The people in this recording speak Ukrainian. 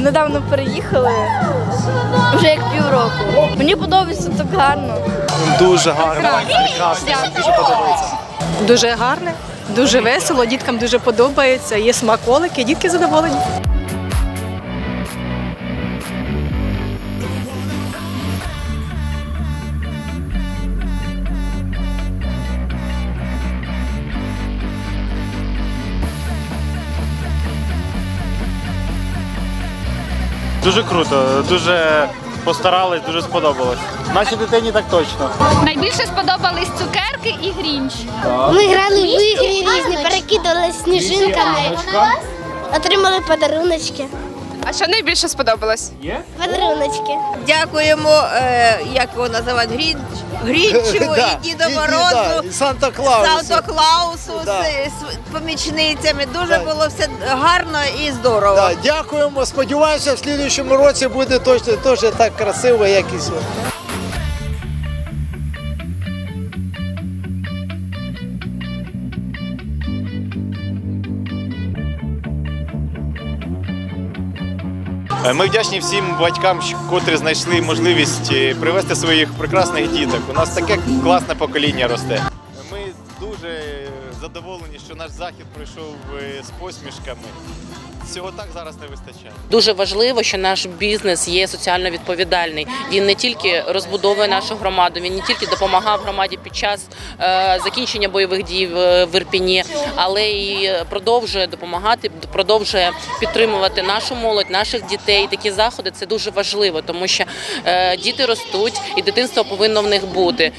недавно переїхали, вже як півроку. Мені подобається так гарно. Дуже гарно, прекрасно, дуже подобається. Дуже гарне, дуже весело, діткам дуже подобається, є смаколики, дітки задоволені. Дуже круто, дуже постарались, дуже сподобалось. Нашій дитині так точно. Найбільше сподобались цукерки і грінч. Ми грали в ігри різні, перекидали сніжинками, отримали подаруночки. А що найбільше сподобалось? Подаруночки. Дякуємо, е, як його називають, Грінч, Грінчу і Діду Морозу, Санта-Клаусу. Санта Клаусу Да. з, з помічницями. Дуже було все гарно і здорово. Да, дякуємо. Сподіваюся, в слідуючому році буде точно теж так красиво, як і сьогодні. Ми вдячні всім батькам, котрі знайшли можливість привезти своїх прекрасних діток. У нас таке класне покоління росте. Ми дуже задоволені, що наш захід пройшов е, з посмішками. Цього так зараз не вистачає. Дуже важливо, що наш бізнес є соціально відповідальний. Він не тільки розбудовує нашу громаду, він не тільки допомагав громаді під час е, закінчення бойових дій в, Ірпіні, але і продовжує допомагати, продовжує підтримувати нашу молодь, наших дітей. Такі заходи це дуже важливо, тому що е, діти ростуть і дитинство повинно в них бути.